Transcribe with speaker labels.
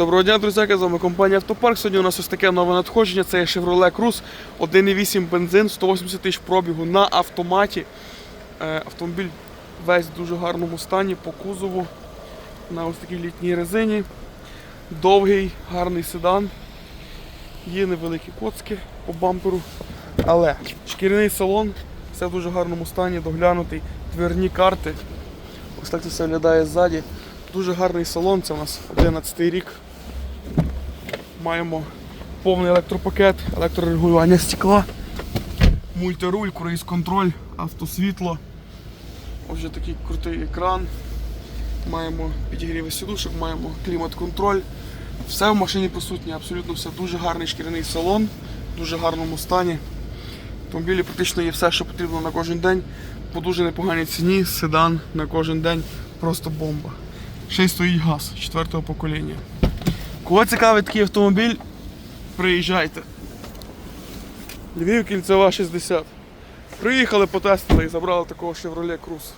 Speaker 1: Доброго дня, друзяки, з вами компанія Автопарк. Сьогодні у нас ось таке нове надходження. Це Chevrolet Cruze 1,8 бензин, 180 тисяч пробігу на автоматі. Е, Автомобіль весь в дуже гарному стані по кузову на ось такій літній резині. Довгий, гарний седан. Є невеликі коцки по бамперу. Але шкіряний салон, все в дуже гарному стані, доглянутий, дверні карти. Ось так це все виглядає ззаді. Дуже гарний салон, це у нас 11 рік. Маємо повний електропакет, електрорегулювання стекла, мультируль, круїз контроль, автосвітло. Ось такий крутий екран. Маємо підігріви сідушок, маємо клімат-контроль. Все в машині присутнє, абсолютно все. Дуже гарний шкіряний салон, в дуже гарному стані. В автомобілі практично є все, що потрібно на кожен день. По дуже непоганій ціні, седан на кожен день, просто бомба. Ще й стоїть газ четвертого покоління. Кого цікавить такий автомобіль, приїжджайте. Львів кільцева 60. Приїхали, потестили і забрали такого Chevrolet Cruze.